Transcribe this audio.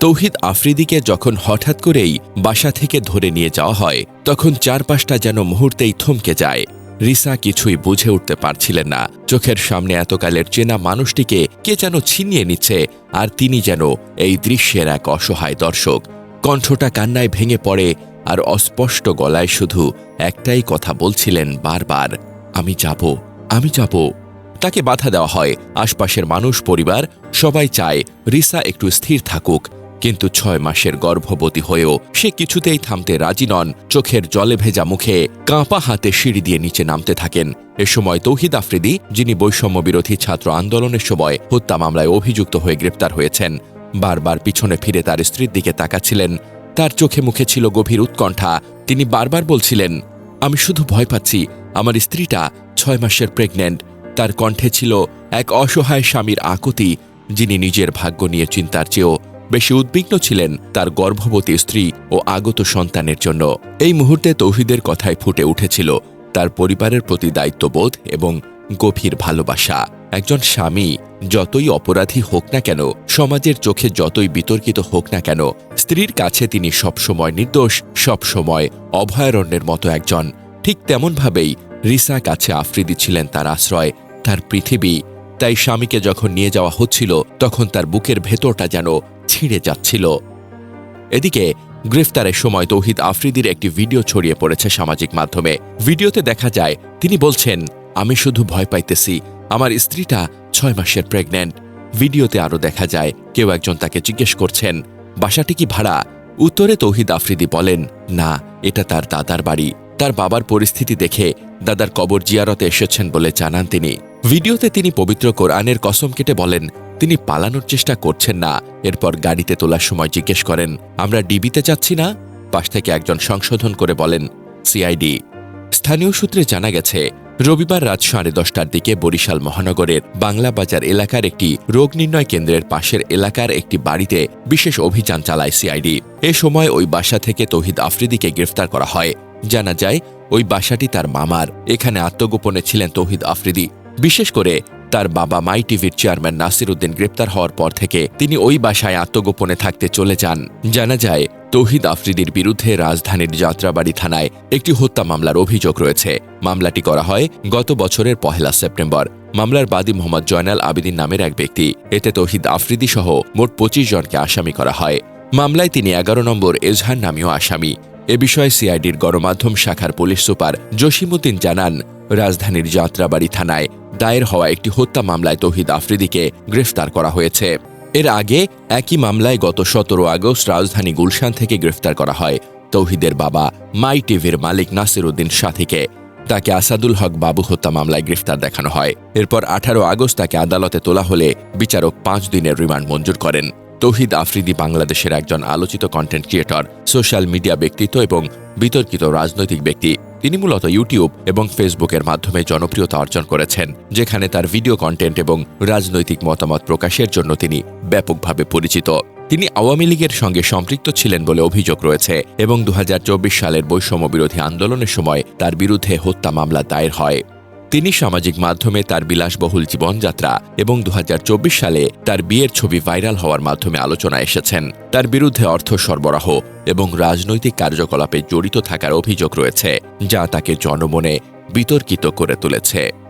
তৌহিদ আফ্রিদিকে যখন হঠাৎ করেই বাসা থেকে ধরে নিয়ে যাওয়া হয়, তখন চারপাশটা যেন মুহূর্তেই থমকে যায়। রিসা কিছুই বুঝে উঠতে পারছিলেন না। চোখের সামনে এতকালের চেনা মানুষটিকে কে যেন ছিনিয়ে নিচ্ছে আর তিনি যেন এই দৃশ্যের এক অসহায় দর্শক। কণ্ঠটা কান্নায় ভেঙে পড়ে আর অস্পষ্ট গলায় শুধু একটাই কথা বলছিলেন বারবার, আমি যাব আমি যাব। তাকে বাধা দেওয়া হয়। আশপাশের মানুষ, পরিবার সবাই চায় রিসা একটু স্থির থাকুক। কিন্তু ছয় মাসের গর্ভবতী হয়েও সে কিছুতেই থামতে রাজি নন। চোখের জলে ভেজা মুখে কাঁপা হাতে সিঁড়ি দিয়ে নিচে নামতে থাকেন। এ সময় তৌহিদ আফ্রিদি, যিনি বৈষম্য বিরোধী ছাত্র আন্দোলনের সময় হত্যা মামলায় অভিযুক্ত হয়ে গ্রেপ্তার হয়েছেন, বারবার পিছনে ফিরে তার স্ত্রীর দিকে তাকাচ্ছিলেন। তার চোখে মুখে ছিল গভীর উৎকণ্ঠা। তিনি বারবার বলছিলেন, আমি শুধু ভয় পাচ্ছি, আমার স্ত্রীটা ছয় মাসের প্রেগন্যান্ট তার কণ্ঠে ছিল এক অসহায় স্বামীর আকুতি, যিনি নিজের ভাগ্য নিয়ে চিন্তার চেয়েও বেশি উদ্বিগ্ন ছিলেন তার গর্ভবতী স্ত্রী ও আগত সন্তানের জন্য। এই মুহূর্তে তৌহিদের কথায় ফুটে উঠেছিল তার পরিবারের প্রতি দায়িত্ববোধ এবং গভীর ভালোবাসা। একজন স্বামী যতই অপরাধী হোক না কেন, সমাজের চোখে যতই বিতর্কিত হোক না কেন, স্ত্রীর কাছে তিনি সবসময় নির্দোষ, সবসময় অভয়ারণ্যের মতো একজন। ঠিক তেমনভাবেই রিসা কাছে আফ্রিদি ছিলেন তার আশ্রয়, তার পৃথিবী। তাই স্বামীকে যখন নিয়ে যাওয়া হচ্ছিল, তখন তার বুকের ভেতরটা যেন ছিঁড়ে যাচ্ছিল। এদিকে গ্রেফতারের সময় তৌহিদ আফ্রিদির একটি ভিডিও ছড়িয়ে পড়েছে সামাজিক মাধ্যমে। ভিডিওতে দেখা যায়, তিনি বলছেন, আমি শুধু ভয় পাইতেছি, আমার স্ত্রীটা ছয় মাসের প্রেগন্যান্ট। ভিডিওতে আরও দেখা যায়, কেউ একজন তাকে জিজ্ঞেস করছেন, বাসাটি কি ভাড়া? উত্তরে তৌহিদ আফ্রিদি বলেন, না, এটা তার দাদার বাড়ি। তার বাবার পরিস্থিতি দেখে দাদার কবর জিয়ারতে এসেছেন বলে জানান তিনি। ভিডিওতে তিনি পবিত্র কোরআনের কসম কেটে বলেন তিনি পালানোর চেষ্টা করছেন না। এরপর গাড়িতে তোলার সময় জিজ্ঞেস করেন, আমরা ডিবিতে যাচ্ছি না? পাশ থেকে একজন সংশোধন করে বলেন, সিআইডি। স্থানীয় সূত্রে জানা গেছে, রবিবার রাত সাড়ে দশটার দিকে বরিশাল মহানগরের বাংলা বাজার এলাকার একটি রোগ নির্ণয় কেন্দ্রের পাশের এলাকার একটি বাড়িতে বিশেষ অভিযান চালায় সিআইডি। এ সময় ওই বাসা থেকে তৌহিদ আফ্রিদিকে গ্রেফতার করা হয়। জানা যায়, ওই বাসাটি তার মামার। এখানে আত্মগোপনে ছিলেন তৌহিদ আফ্রিদি। বিশেষ করে তার বাবা মাই টিভির চেয়ারম্যান নাসির উদ্দিন গ্রেপ্তার হওয়ার পর থেকে তিনি ওই বাসায় আত্মগোপনে থাকতে চলে যান। জানা যায়, তৌহিদ আফ্রিদির বিরুদ্ধে রাজধানীর যাত্রাবাড়ি থানায় একটি হত্যা মামলার অভিযোগ রয়েছে। মামলাটি করা হয় গত বছরের পহেলা সেপ্টেম্বর। মামলার বাদী মোহাম্মদ জয়নাল আবিদিন নামের এক ব্যক্তি। এতে তৌহিদ আফ্রিদি সহ মোট পঁচিশ জনকে আসামি করা হয়। মামলায় তিনি এগারো নম্বর এজহার নামীয় আসামি। এ বিষয়ে সিআইডির গণমাধ্যম শাখার পুলিশ সুপার জসিমুদ্দিন জানান, রাজধানীর যাত্রাবাড়ি থানায় দায়ের হওয়া একটি হত্যা মামলায় তৌহিদ আফ্রিদিকে গ্রেফতার করা হয়েছে। এর আগে একই মামলায় গত সতেরো আগস্ট রাজধানী গুলশান থেকে গ্রেফতার করা হয় তৌহিদের বাবা মাই টিভির মালিক নাসির উদ্দিন সাথীকে। তাকে আসাদুল হক বাবু হত্যা মামলায় গ্রেফতার দেখানো হয়। এরপর আঠারো আগস্ট তাকে আদালতে তোলা হলে বিচারক পাঁচ দিনের রিমান্ড মঞ্জুর করেন। তৌহিদ আফ্রিদি বাংলাদেশের একজন আলোচিত কন্টেন্ট ক্রিয়েটর সোশ্যাল মিডিয়া ব্যক্তিত্ব এবং বিতর্কিত রাজনৈতিক ব্যক্তি। তিনি মূলত ইউটিউব এবং ফেসবুকের মাধ্যমে জনপ্রিয়তা অর্জন করেছেন, যেখানে তার ভিডিও কন্টেন্ট এবং রাজনৈতিক মতামত প্রকাশের জন্য তিনি ব্যাপকভাবে পরিচিত। তিনি আওয়ামী লীগের সঙ্গে সম্পৃক্ত ছিলেন বলে অভিযোগ রয়েছে এবং দু হাজার চব্বিশ সালের বৈষম্য বিরোধী আন্দোলনের সময় তার বিরুদ্ধে হত্যা মামলা দায়ের হয়। তিনি সামাজিক মাধ্যমে তার বিলাসবহুল জীবনযাত্রা এবং দু হাজার চব্বিশ সালে তার বিয়ের ছবি ভাইরাল হওয়ার মাধ্যমে আলোচনা এসেছেন। তার বিরুদ্ধে অর্থ সরবরাহ এবং রাজনৈতিক কার্যকলাপে জড়িত থাকার অভিযোগ রয়েছে, যা তাকে জনমনে বিতর্কিত করে তুলেছে।